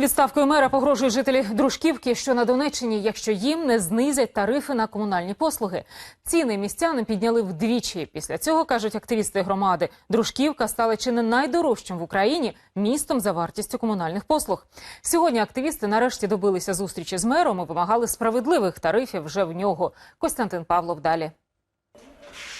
Відставкою мера погрожують жителі Дружківки, що на Донеччині, якщо їм не знизять тарифи на комунальні послуги. Ціни містянам підняли вдвічі. Після цього кажуть активісти громади. Дружківка стала чи не найдорожчим в Україні містом за вартістю комунальних послуг. Сьогодні активісти нарешті добилися зустрічі з мером і вимагали справедливих тарифів вже в нього. Костянтин Павлов далі.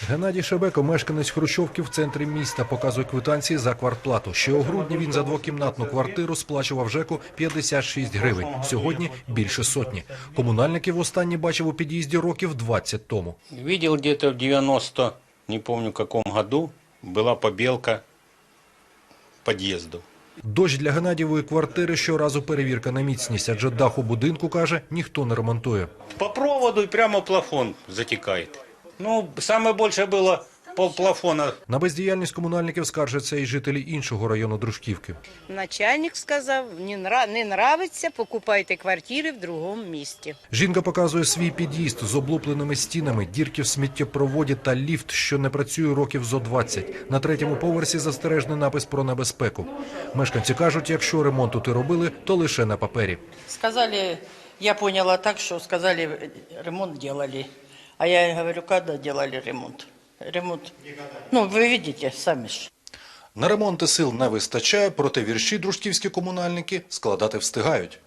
Геннадій Шебеко, мешканець Хрущовки в центрі міста, показує квитанції за квартплату. Ще у грудні він за двокімнатну квартиру сплачував ЖЕКу 56 гривень. Сьогодні більше сотні. Комунальників останні бачив у під'їзді років 20 тому. Видел где-то в 90, не помню каком году, была побелка подъезду. Дощ для Геннадієвої квартири щоразу перевірка на міцність, адже дах у будинку, каже, ніхто не ремонтує. По проводу и прямо плафон затекает. Ну, самое большее было полплафона. На бездіяльність комунальників скаржаться і жителі іншого району Дружківки. Начальник сказав, не, нра... не нравиться, покупайте квартири в другому місті. Жінка показує свій під'їзд з облупленими стінами, дірки в сміттєпроводі та ліфт, що не працює років зо 20. На третьому поверсі застережний напис про небезпеку. Мешканці кажуть, якщо ремонт тут і робили, то лише на папері. Сказали, я поняла так, что сказали, ремонт делали. А я говорю, когда делали ремонт? Ремонт. Ну, вы видите сами ж. На ремонти сил не вистачає, проте вірші дружківські комунальники складати встигають.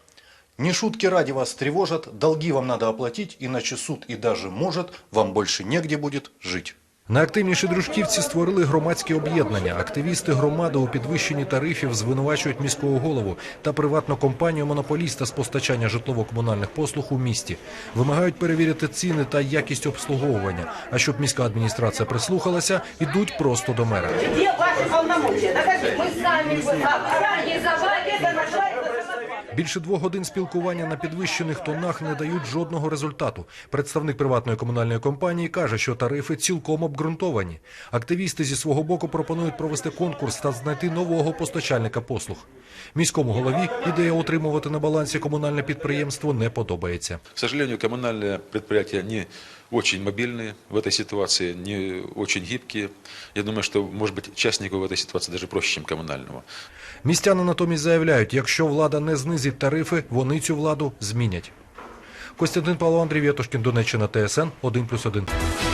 Не шутки ради вас тревожат, долги вам надо оплатить, иначе суд и даже может, вам больше негде будет жить. Найактивніші дружківці створили громадське об'єднання. Активісти громади у підвищенні тарифів звинувачують міського голову та приватну компанію монополіста з постачання житлово-комунальних послуг у місті. Вимагають перевірити ціни та якість обслуговування. А щоб міська адміністрація прислухалася, ідуть просто до мера. Докажите. Мы сами организовали это, нашла Більше двох годин спілкування на підвищених тонах не дають жодного результату. Представник приватної комунальної компанії каже, що тарифи цілком обґрунтовані. Активісти зі свого боку пропонують провести конкурс та знайти нового постачальника послуг. Міському голові ідея утримувати на балансі комунальне підприємство не подобається. К сожалению, коммунальные предприятия не очень мобильные в этой ситуации, не очень гибкие. Я думаю, что, может быть, частнику в этой ситуации даже проще, чем коммунальному. Містяни натомість заявляють, якщо влада не знизить тарифи, вони цю владу змінять. Костянтин Павло Андрій Вєтушкін, Донеччина, ТСН 1+,1.